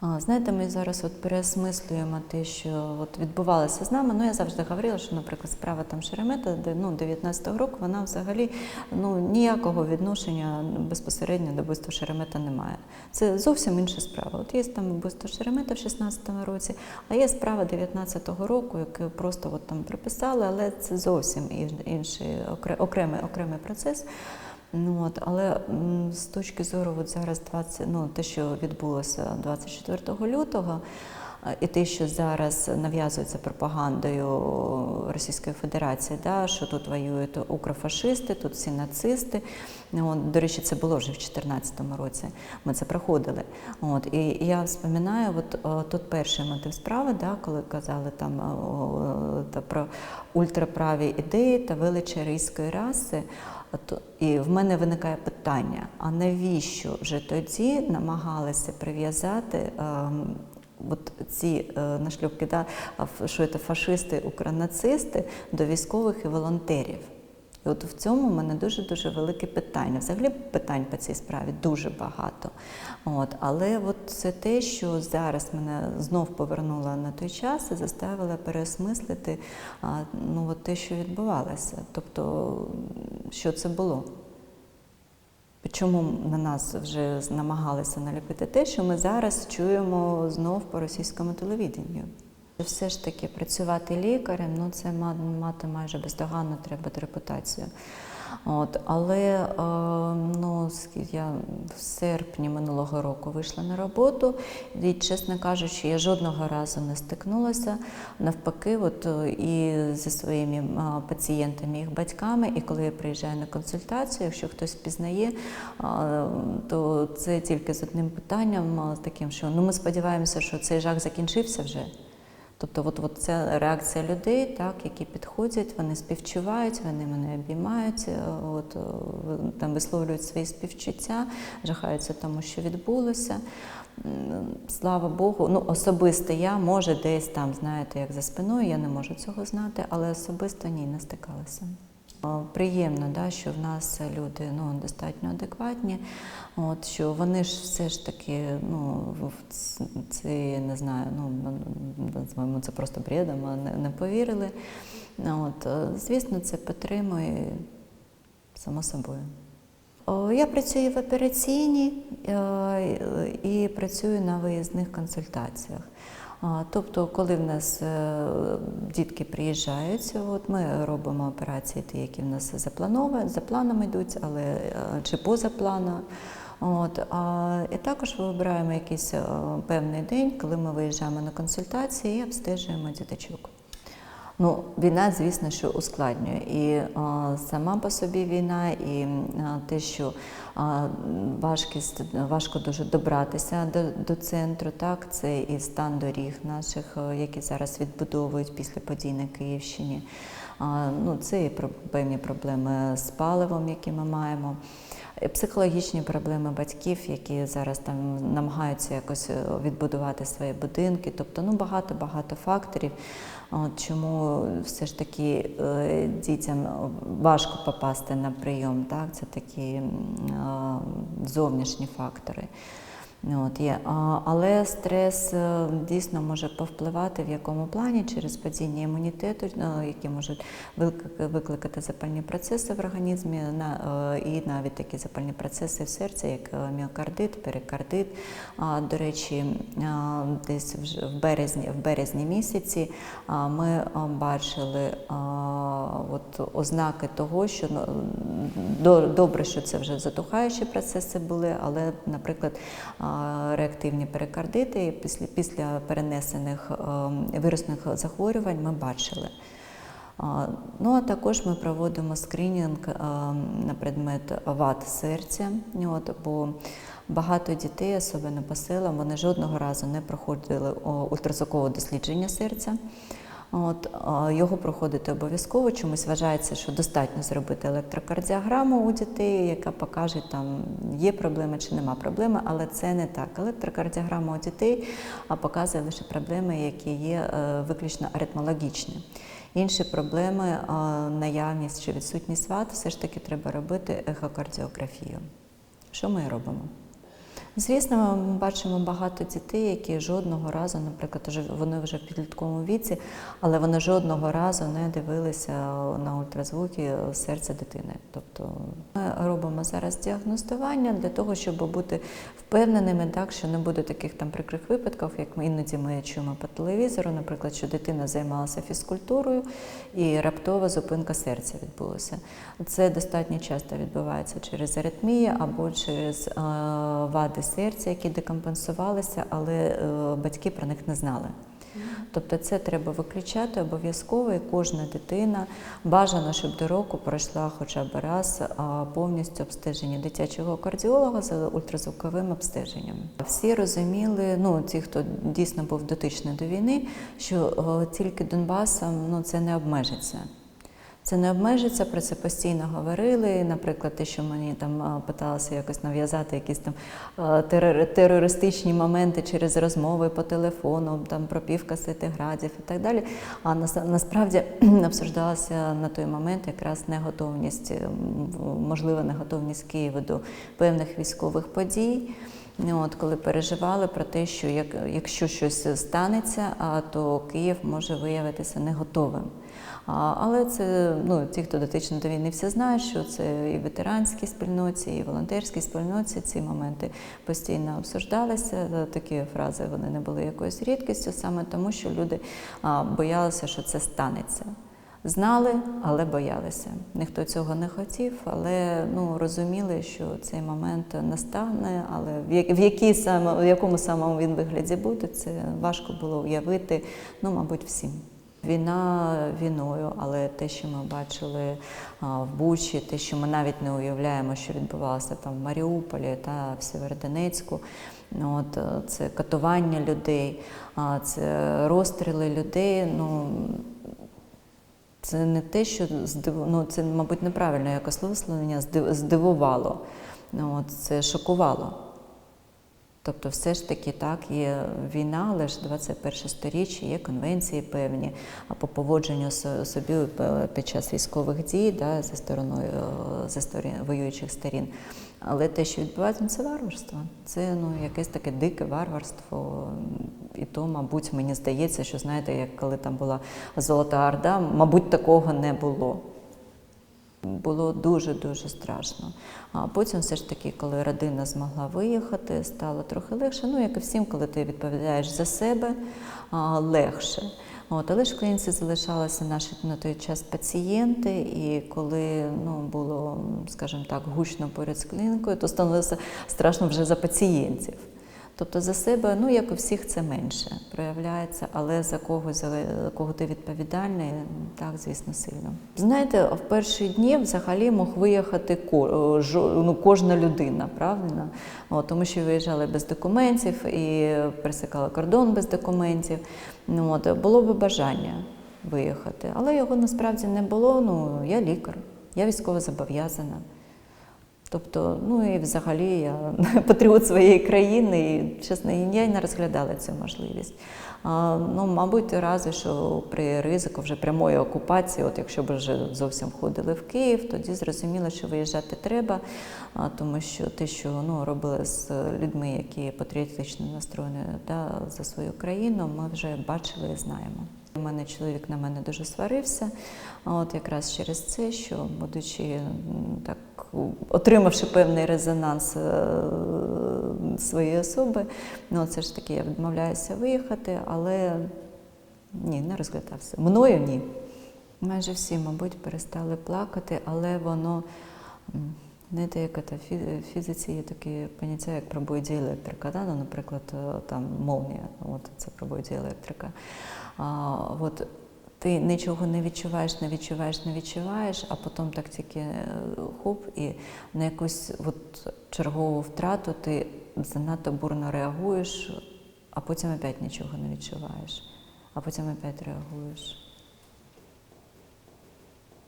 А, Знаєте, ми зараз от переосмислюємо те, що от відбувалося з нами. Ну я завжди говорила, що, наприклад, справа там Шеремета, де ну 19-го року, вона взагалі ну ніякого відношення безпосередньо до вбивства Шеремета немає. Це зовсім інша справа. От є там вбивство Шеремета в 16-му році, а є справа 19-го року, яку просто от там приписали, але це зовсім ін- інший окремий окремий процес. Ну, от, але з точки зору от зараз 20, ну, те, що відбулося 24 лютого, і те, що зараз нав'язується пропагандою Російської Федерації, да, що тут воюють укрофашисти, тут всі нацисти. Ну, От, до речі, це було вже в 2014 році. Ми це проходили. От, і, я вспоминаю, от, тут перший мотив справи, да, коли казали там та про ультраправі ідеї та величі арійської раси. І в мене виникає питання: а навіщо вже тоді намагалися прив'язати ем, от ці е, нашлюпки, да, що це фашисти, укронацисти до військових і волонтерів? І от в цьому в мене дуже дуже велике питання. Взагалі питань по цій справі дуже багато. От, але от це те, що зараз мене знов повернуло на той час і заставило переосмислити ну, от те, що відбувалося. Тобто, що це було. Чому на нас вже намагалися наліпити те, що ми зараз чуємо знов по російському телевіденню? Все ж таки працювати лікарем, ну це ма- мати майже бездоганно треба репутацію. От, але е, ну, я в серпні минулого року вийшла на роботу, і, чесно кажучи, я жодного разу не стикнулася. Навпаки, от, е, і зі своїми е, пацієнтами, їх батьками, і коли я приїжджаю на консультацію, якщо хтось впізнає, е, то це тільки з одним питанням, таким, що ну, ми сподіваємося, що цей жах закінчився вже. Тобто, от, от ця реакція людей, так, які підходять, вони співчувають, вони мене обіймають, е, от, е, там висловлюють свої співчуття, жахаються тому, що відбулося. Слава Богу, ну особисто я, може, десь там, знаєте, як за спиною, я не можу цього знати, але особисто ні, не стикалася. Приємно, да, що в нас люди ну, достатньо адекватні, от, що вони ж все ж таки, ну, це не знаю, ну, називаємо це просто бредом, а не, не повірили. От, е, звісно, це підтримує само собою. Я працюю в операційній е, і працюю на виїзних консультаціях. Тобто, коли в нас е, дітки приїжджають, от ми робимо операції, ті, які в нас заплановані, за планом йдуть, але е, чи поза планом. От, а, і також вибираємо якийсь е, певний день, коли ми виїжджаємо на консультації і обстежуємо діточок. Ну, війна, звісно, що ускладнює. І е, сама по собі війна, і е, те, що е, важкість, важко дуже добратися до, до центру, так, це і стан доріг наших, які зараз відбудовують після подій на Київщині. Е, ну, це і певні проблеми з паливом, які ми маємо. Психологічні проблеми батьків, які зараз там намагаються якось відбудувати свої будинки. Тобто ну, багато-багато факторів. Чому все ж таки е, дітям важко попасти на прийом, так? це такі зовнішні фактори. От, є. Але стрес е, дійсно може повпливати в якому плані через падіння імунітету, е, які можуть викликати запальні процеси в організмі, е, і навіть такі запальні процеси в серці, як міокардит, перикардит. До речі, десь в березні, в березні місяці ми бачили от ознаки того, що ну, добре, що це вже затухаючі процеси були, але, наприклад, реактивні перикардити після, після перенесених е, вірусних захворювань ми бачили. Ну, а також ми проводимо скринінг е, на предмет вад серця, от, бо багато дітей, особливо по селам, вони жодного разу не проходили ультразвукове дослідження серця. От, його проходити обов'язково. Чомусь вважається, що достатньо зробити електрокардіограму у дітей, яка покаже, там є проблеми чи нема проблеми, але це не так. Електрокардіограма у дітей показує лише проблеми, які є е, виключно аритмологічні. Інші проблеми, наявність чи відсутність вад, все ж таки треба робити ехокардіографію. Що ми робимо? Звісно, ми бачимо багато дітей, які жодного разу, наприклад, вони вже в підлітковому віці, але вони жодного разу не дивилися на ультразвуки серця дитини. Тобто ми робимо зараз діагностування для того, щоб бути впевненими, так що не буде таких там прикрих випадків, як ми іноді ми чуємо по телевізору, наприклад, що дитина займалася фізкультурою і раптова зупинка серця відбулася. Це достатньо часто відбувається через аритмії або через е, вади серця, які декомпенсувалися, але е, батьки про них не знали. Тобто це треба виключати обов'язково, і кожна дитина бажано, щоб до року пройшла хоча б раз повністю обстеження дитячого кардіолога з ультразвуковим обстеженням. Всі розуміли, ну ті, хто дійсно був дотичний до війни, що тільки Донбасом ну, це не обмежиться. Це не обмежиться, про це постійно говорили. Наприклад, те, що мені там питалося якось нав'язати якісь там терористичні моменти через розмови по телефону, там про півкасети градів і так далі. А насправді обсуждалася на той момент якраз неготовність, можлива неготовність Києва до певних військових подій. Ну, От, коли переживали про те, що як, якщо щось станеться, а, то Київ може виявитися не готовим. А, Але це ну, ті, хто дотично до війни, всі знають, що це і в ветеранській спільноті, і в волонтерській спільноті ці моменти постійно обсуждалися. Такі фрази вони не були якоюсь рідкістю, саме тому, що люди а, боялися, що це станеться. Знали, але боялися. Ніхто цього не хотів, але ну розуміли, що цей момент настане, але в, як- в, якій саме, в якому самому він вигляді буде, це важко було уявити, ну, мабуть, всім. Війна війною, але те, що ми бачили в Бучі, те, що ми навіть не уявляємо, що відбувалося там в Маріуполі та в Сєвєродонецьку, от, це катування людей, це розстріли людей. Ну, це не те, що ну, це, мабуть, неправильно якось висловлення, здив- здивувало. Ну, от, це шокувало. Тобто, все ж таки так, є війна, але ж 21 сторіччя, є конвенції певні а по поводженню собі е, під час військових дій да, зі стороною зі сторін воюючих сторін. Але те, що відбувається, ну, це варварство. Це ну, якесь таке дике варварство. І то, мабуть, мені здається, що знаєте, як коли там була Золота Орда, мабуть, такого не було. Було дуже-дуже страшно. А потім, все ж таки, коли родина змогла виїхати, стало трохи легше. Ну, як і всім, коли ти відповідаєш за себе, легше. От, але ж українці залишалися наші на той час пацієнти, і коли ну, було, скажімо так, гучно поряд з клінікою, то становилося страшно вже за пацієнтів. Тобто за себе, ну як у всіх, це менше проявляється, але за когось, за кого ти відповідальний, так, звісно, сильно. Знаєте, в перші дні взагалі мог виїхати ну, кожна людина, правильно? От, тому що виїжджали без документів і пересикали кордон без документів. Ну, от, було би бажання виїхати, але його насправді не було. Ну, я лікар, я військово зобов'язана. Тобто, ну і взагалі я патріот своєї країни, і чесно, я й не розглядала цю можливість. А, ну, мабуть, разі, що при ризику вже прямої окупації, от якщо б вже зовсім входили в Київ, тоді зрозуміло, що виїжджати треба, а, тому що те, що ну, робили з людьми, які патріотично настроєні да, за свою країну, ми вже бачили і знаємо. У мене чоловік на мене дуже сварився, а от якраз через це, що, будучи так, отримавши певний резонанс е, своєї особи, ну це ж таки я відмовляюся виїхати, але ні, не розглядався. Мною ні. Майже всі, мабуть, перестали плакати, але воно. Знаєте, як це, в фізиці є такі поняття, як пробої електрика. Да? Ну, наприклад, е, там молнія, от це пробої електрика. А, от, ти нічого не відчуваєш, не відчуваєш, не відчуваєш, а потім так тільки е, хоп, і на якусь от чергову втрату ти занадто бурно реагуєш, а потім опять нічого не відчуваєш, а потім опять реагуєш.